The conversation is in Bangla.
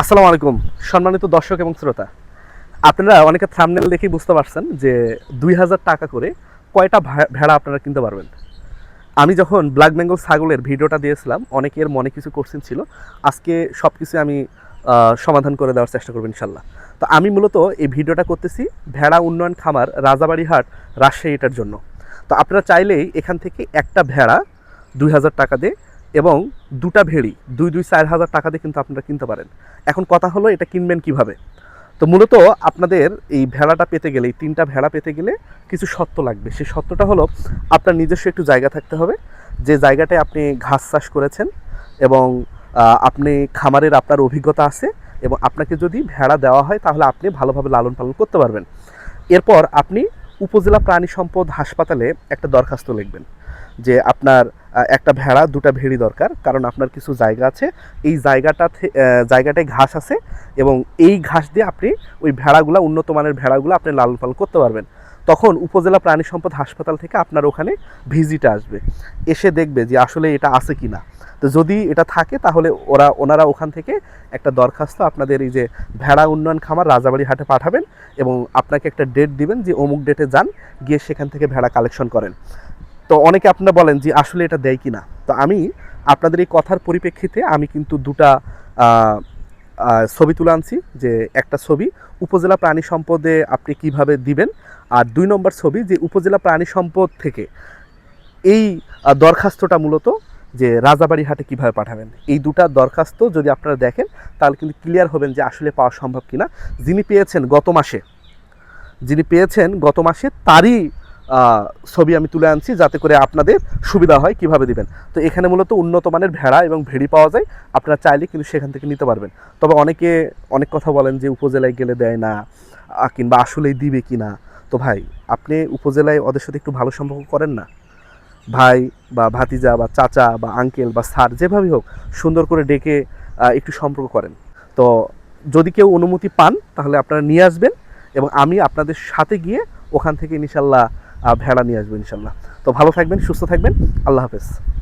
আসসালামু আলাইকুম। সম্মানিত দর্শক এবং শ্রোতা, আপনারা অনেকে থামনেল দেখেই বুঝতে পারছেন যে দুই হাজার টাকা করে কয়টা ভেড়া আপনারা কিনতে পারবেন। আমি যখন ব্ল্যাক বেঙ্গল ছাগলের ভিডিওটা দিয়েছিলাম, অনেকের মনে কিছু কোশ্চেন ছিল। আজকে সব কিছু আমি সমাধান করে দেওয়ার চেষ্টা করব ইনশাল্লাহ তো আমি মূলত এই ভিডিওটা করতেছি ভেড়া উন্নয়ন খামার রাজাবাড়িহাট রাজশাহী এটার জন্য। তো আপনারা চাইলেই এখান থেকে একটা ভেড়া দুই হাজার টাকা দিয়ে এবং দুটা ভেড়ি, দুই দুই, চার হাজার টাকা দিয়ে কিন্তু আপনারা কিনতে পারেন। এখন কথা হলো, এটা কিনবেন কীভাবে? তো মূলত আপনাদের এই ভেড়াটা পেতে গেলে, এই তিনটা ভেড়া পেতে গেলে কিছু সত্য লাগবে। সেই সত্যটা হলো, আপনার নিজস্ব একটু জায়গা থাকতে হবে। যে জায়গাটায় আপনি ঘাস চাষ করেছেন এবং আপনি খামারের আপনার অভিজ্ঞতা আছে এবং আপনাকে যদি ভেড়া দেওয়া হয়, তাহলে আপনি ভালোভাবে লালন পালন করতে পারবেন। এরপর আপনি উপজেলা প্রাণী সম্পদ হাসপাতালে একটা দরখাস্ত লিখবেন। যে আপনার একটা ভেড়া, দুটা ভেড়ি দরকার, কারণ আপনার কিছু জায়গা আছে। এই জায়গাটা জায়গাটায় ঘাস আছে এবং এই ঘাস দিয়ে আপনি ওই ভেড়াগুলো, উন্নত মানের ভেড়াগুলো আপনি লালন পালন করতে পারবেন। তখন উপজেলা প্রাণী সম্পদ হাসপাতাল থেকে আপনার ওখানে ভিজিট আসবে। এসে দেখবে যে আসলে এটা আছে কি না তো যদি এটা থাকে, তাহলে ওরা, ওনারা ওখান থেকে একটা দরখাস্ত আপনাদের এই যে ভেড়া উন্নয়ন খামার রাজাবাড়ি হাটে পাঠাবেন এবং আপনাকে একটা ডেট দিবেন যে অমুক ডেটে যান, গিয়ে সেখান থেকে ভেড়া কালেকশন করেন। তো অনেকে আপনারা বলেন যে আসলে এটা দেয় কি না তো আমি আপনাদের এই কথার পরিপ্রেক্ষিতে আমি কিন্তু দুটা ছবি তুলে আনছি যে একটা ছবি, উপজেলা প্রাণী সম্পদে আপনি কীভাবে দিবেন আর দুই নম্বর ছবি যে উপজেলা প্রাণী সম্পদ থেকে এই দরখাস্তটা মূলত যে রাজাবাড়ি হাটে কীভাবে পাঠাবেন। এই দুটা দরখাস্ত যদি আপনারা দেখেন, তাহলে কিন্তু ক্লিয়ার হবেন যে আসলে পাওয়া সম্ভব কিনা। যিনি পেয়েছেন গত মাসে, যিনি পেয়েছেন গত মাসে তারই ছবি আমি তুলে আনছি যাতে করে আপনাদের সুবিধা হয় কীভাবে দিবেন। তো এখানে মূলত উন্নত মানের ভেড়া এবং ভেড়ি পাওয়া যায়, আপনারা চাইলে কিন্তু সেখান থেকে নিতে পারবেন। তবে অনেকে অনেক কথা বলেন যে উপজেলায় গেলে দেয় না কিংবা আসলেই দিবে কি না। তো ভাই, আপনি উপজেলায় ওদের সাথে একটু ভালো সম্পর্ক করেন না। ভাই বা ভাতিজা বা চাচা বা আঙ্কেল বা স্যার যেভাবেই হোক, সুন্দর করে ডেকে একটু সম্পর্ক করেন। তো যদি কেউ অনুমতি পান, তাহলে আপনারা নিয়ে আসবেন এবং আমি আপনাদের সাথে গিয়ে ওখান থেকে ইনশাল্লাহ ভেড়া নিয়ে আসব ইনশাল্লাহ। তো ভালো থাকবেন সুস্থ থাকবেন। আল্লাহ হাফেজ।